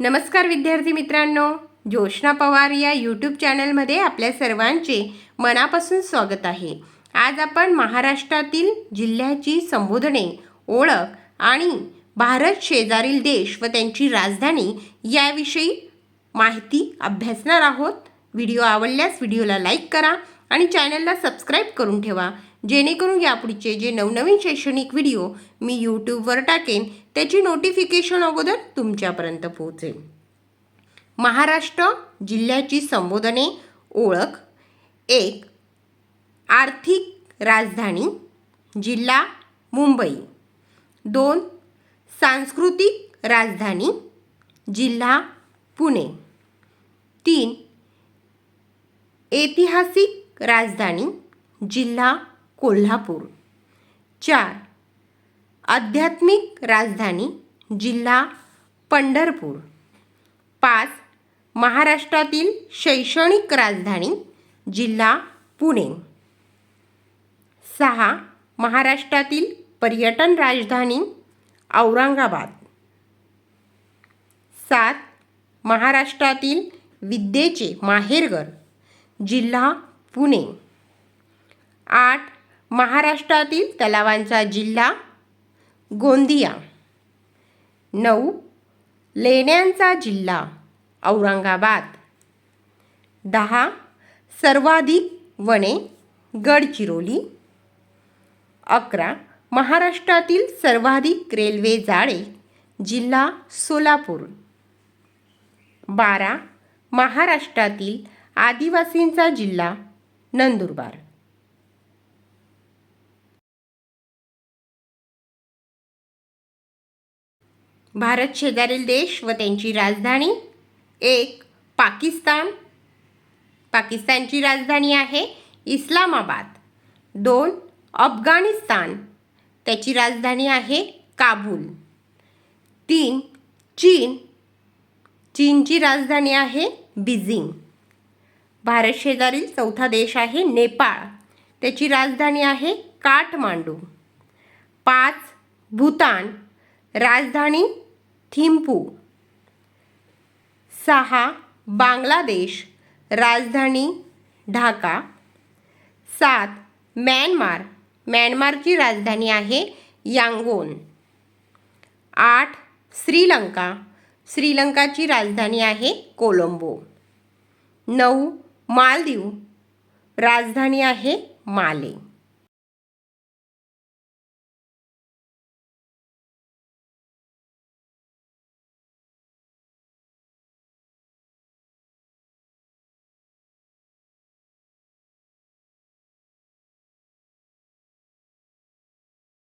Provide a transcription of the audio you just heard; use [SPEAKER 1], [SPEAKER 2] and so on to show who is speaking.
[SPEAKER 1] नमस्कार विद्यार्थी मित्रांनो जोशना पवार या यूट्यूब चॅनलमध्ये आपल्या सर्वांचे मनापासून स्वागत आहे. आज आपण महाराष्ट्रातील जिल्ह्याची संबोधने ओळख आणि भारत शेजारील देश व त्यांची राजधानी याविषयी माहिती अभ्यासणार आहोत. व्हिडिओ आवडल्यास व्हिडिओला लाईक करा आणि चॅनलला सबस्क्राईब करून ठेवा. जेणेकरून यापुढचे जे नवनवीन शैक्षणिक व्हिडिओ मी यूट्यूबवर टाकेन त्याची नोटिफिकेशन अगोदर तुमच्यापर्यंत पोहोचेल. महाराष्ट्र जिल्ह्याची संबोधने ओळख. एक आर्थिक राजधानी जिल्हा मुंबई. दोन सांस्कृतिक राजधानी जिल्हा पुणे. तीन ऐतिहासिक राजधानी जिल्हा कोल्हापूर. चार. आध्यात्मिक राजधानी जिल्हा पंढरपूर. पाच. महाराष्ट्रातील शैक्षणिक राजधानी जिल्हा पुणे. सहा. महाराष्ट्रातील पर्यटन राजधानी औरंगाबाद. सात. महाराष्ट्रातील विद्येचे माहेरघर जिल्हा पुणे. आठ. महाराष्ट्रातील तलावांचा जिल्हा गोंदिया. नऊ. लेण्यांचा जिल्हा औरंगाबाद. दहा. सर्वाधिक वने गडचिरोली. अकरा. महाराष्ट्रातील सर्वाधिक रेल्वे जाळे जिल्हा सोलापूर. बारा. महाराष्ट्रातील आदिवासींचा जिल्हा नंदुरबार. भारत शेजारील देश व त्यांची राजधानी. एक पाकिस्तान. पाकिस्तानची राजधानी आहे इस्लामाबाद. दोन अफगाणिस्तान. त्याची राजधानी आहे काबूल. तीन चीन. चीनची राजधानी आहे बीजिंग. भारत शेजारील चौथा देश आहे नेपाळ. त्याची राजधानी आहे काठमांडू. पाच भूतान. राजधानी थिम्पू. सहा बांगलादेश राजधानी ढाका. सात म्यानमार. म्यानमारची राजधानी आहे यांगोन. आठ श्रीलंका. श्रीलंकाची राजधानी आहे कोलंबो. नऊ मालदीव. राजधानी आहे माले.